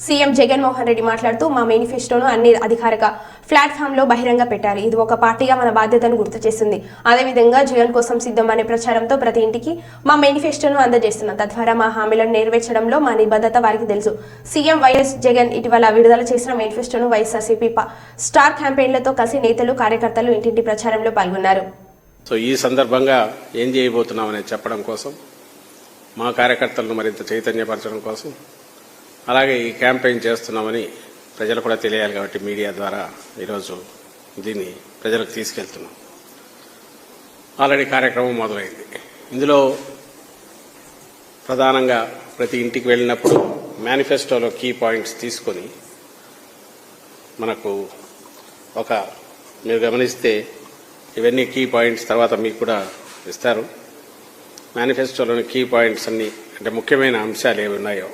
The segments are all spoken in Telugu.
సీఎం జగన్మోహన్ రెడ్డి మాట్లాడుతూ మా మేనిఫెస్టోను అన్ని అధికారిక ప్లాట్ఫామ్లో బహిరంగ పెట్టారు. ఇది ఒక పార్టీగా మన బాధ్యతను గుర్తు చేసింది. అదేవిధంగా జగన్ కోసం సిద్ధం అనే ప్రచారంతో ప్రతి ఇంటికి మా మేనిఫెస్టోను అందజేస్తున్నాం. తద్వారా మా హామీలను నెరవేర్చడంలో మా నిబద్ధత వారికి తెలుసు. సీఎం వైఎస్ జగన్ ఇటీవల విడుదల చేసిన మేనిఫెస్టోను వైఎస్ఆర్సీపీ స్టార్ క్యాంపెయిన్లతో కలిసి నేతలు కార్యకర్తలు ఇంటింటి ప్రచారంలో పాల్గొన్నారు. సో ఈ సందర్భంగా ఏం చేయబోతున్నాం చెప్పడం కోసం మా కార్యకర్తలను మరింత చైతన్యపరచడం కోసం అలాగే ఈ క్యాంపెయిన్ చేస్తున్నామని ప్రజలు కూడా తెలియాలి కాబట్టి మీడియా ద్వారా ఈరోజు దీన్ని ప్రజలకు తీసుకెళ్తున్నాం. ఆల్రెడీ కార్యక్రమం మొదలైంది. ఇందులో ప్రధానంగా ప్రతి ఇంటికి వెళ్ళినప్పుడు మేనిఫెస్టోలో కీ పాయింట్స్ తీసుకొని మనకు ఒక మీరు గమనిస్తే ఇవన్నీ కీ పాయింట్స్ తర్వాత మీకు కూడా ఇస్తారు. మేనిఫెస్టోలోని కీ పాయింట్స్ అన్ని అంటే ముఖ్యమైన అంశాలు ఏవి ఉన్నాయో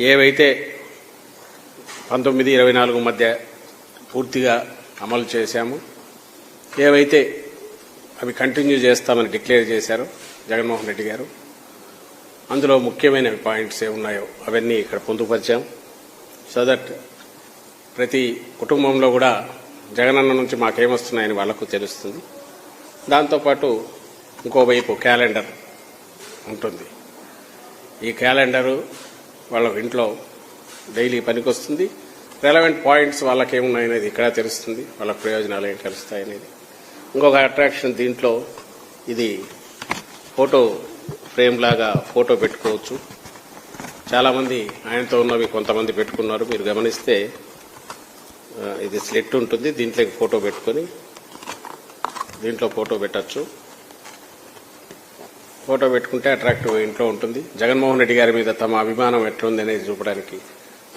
ఏవైతే పంతొమ్మిది ఇరవై నాలుగు మధ్య పూర్తిగా అమలు చేశాము ఏవైతే అవి కంటిన్యూ చేస్తామని డిక్లేర్ చేశారు జగన్మోహన్ రెడ్డి గారు అందులో ముఖ్యమైన పాయింట్స్ ఏ ఉన్నాయో అవన్నీ ఇక్కడ పొందుపరిచాం. సో దట్ ప్రతి కుటుంబంలో కూడా జగనన్న నుంచి మాకేమొస్తున్నాయని వాళ్ళకు తెలుస్తుంది. దాంతోపాటు ఇంకోవైపు క్యాలెండర్ ఉంటుంది. ఈ క్యాలెండరు వాళ్ళ ఇంట్లో డైలీ పనికొస్తుంది. రెలవెంట్ పాయింట్స్ వాళ్ళకేమున్నాయనేది ఇక్కడ తెలుస్తుంది. వాళ్ళ ప్రయోజనాలు ఏం తెలుస్తాయనేది. ఇంకొక అట్రాక్షన్ దీంట్లో ఇది ఫోటో ఫ్రేమ్ లాగా ఫోటో పెట్టుకోవచ్చు. చాలామంది ఆయనతో ఉన్నవి కొంతమంది పెట్టుకున్నారు. మీరు గమనిస్తే ఇది స్లెట్ ఉంటుంది. దీంట్లో ఫోటో పెట్టుకొని దీంట్లో ఫోటో పెట్టచ్చు. ఫోటో పెట్టుకుంటే అట్రాక్టివ్ ఇంట్లో ఉంటుంది. జగన్మోహన్ రెడ్డి గారి మీద తమ అభిమానం ఎట్లుంది అనేది చూపడానికి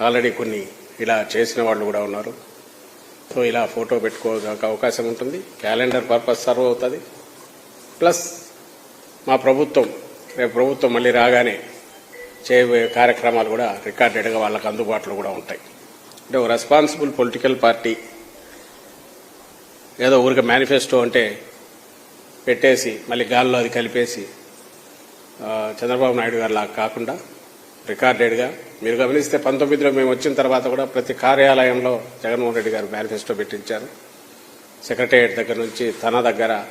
ఆల్రెడీ కొన్ని ఇలా చేసిన వాళ్ళు కూడా ఉన్నారు. సో ఇలా ఫోటో పెట్టుకోవడానికి అవకాశం ఉంటుంది. క్యాలెండర్ పర్పస్ సర్వ్ అవుతుంది. ప్లస్ మా ప్రభుత్వం రేపు ప్రభుత్వం మళ్ళీ రాగానే చేయబోయే కార్యక్రమాలు కూడా రికార్డెడ్గా వాళ్ళకి అందుబాటులో కూడా ఉంటాయి. అంటే ఒక రెస్పాన్సిబుల్ పొలిటికల్ పార్టీ ఏదో ఊరికి మేనిఫెస్టో అంటే పెట్టేసి మళ్ళీ గాల్లో అది కలిపేసి చంద్రబాబు నాయుడు గారు లాగా కాకుండా రికార్డెడ్గా మీరు గమనిస్తే పంతొమ్మిదిలో మేము వచ్చిన తర్వాత కూడా ప్రతి కార్యాలయంలో జగన్మోహన్ రెడ్డి గారు మేనిఫెస్టో పెట్టించారు. సెక్రటేరియట్ దగ్గర నుంచి తన దగ్గర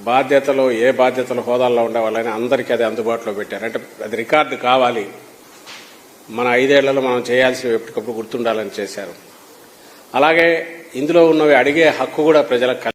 బాధ్యతలు ఏ బాధ్యతలు హోదాల్లో ఉండే వాళ్ళని అందరికీ అది అందుబాటులో పెట్టారు. అంటే అది రికార్డు కావాలి. మన ఐదేళ్ళలో మనం చేయాల్సినవి ఎప్పటికప్పుడు గుర్తుండాలని చేశారు. అలాగే ఇందులో ఉన్నవి అడిగే హక్కు కూడా ప్రజలకు